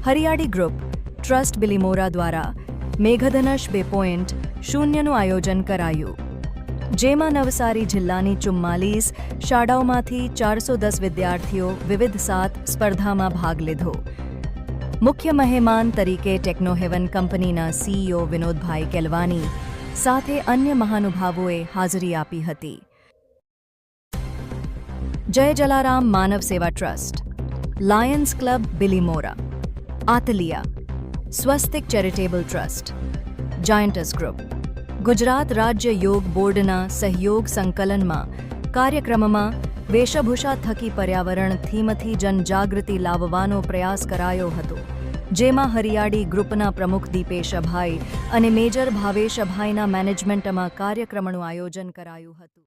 હરિયાળી group trust Bilimora દ્વારા મેઘધનશ બે પોઈન્ટ શૂન્યનું આયોજન કરાયું જેમાં નવસારી જિલ્લાની ચુમ્માલીસ શાળાઓમાંથી ચારસો દસ વિદ્યાર્થીઓ વિવિધ સાત સ્પર્ધામાં ભાગ લીધો મુખ્ય મહેમાન તરીકે ટેકનોહેવન કંપનીના સીઈઓ વિનોદભાઈ કેલવાની સાથે અન્ય મહાનુભાવોએ હાજરી આપી હતી જય જલારામ માનવ સેવા trust Lions Club Bilimora Atalia Swastik charitable trust Giants group Gujarat રાજ્ય યોગ બોર્ડના સહયોગ સંકલનમાં કાર્યક્રમમાં વેશભૂષા થકી પર્યાવરણ થીમથી જનજાગૃતિ લાવવાનો પ્રયાસ કરાયો હતો જેમાં હરિયાળી ગ્રુપના પ્રમુખ દીપેશભાઈ અને મેજર ભાવેશભાઈના મેનેજમેન્ટમાં કાર્યક્રમનું આયોજન કરાયું હતું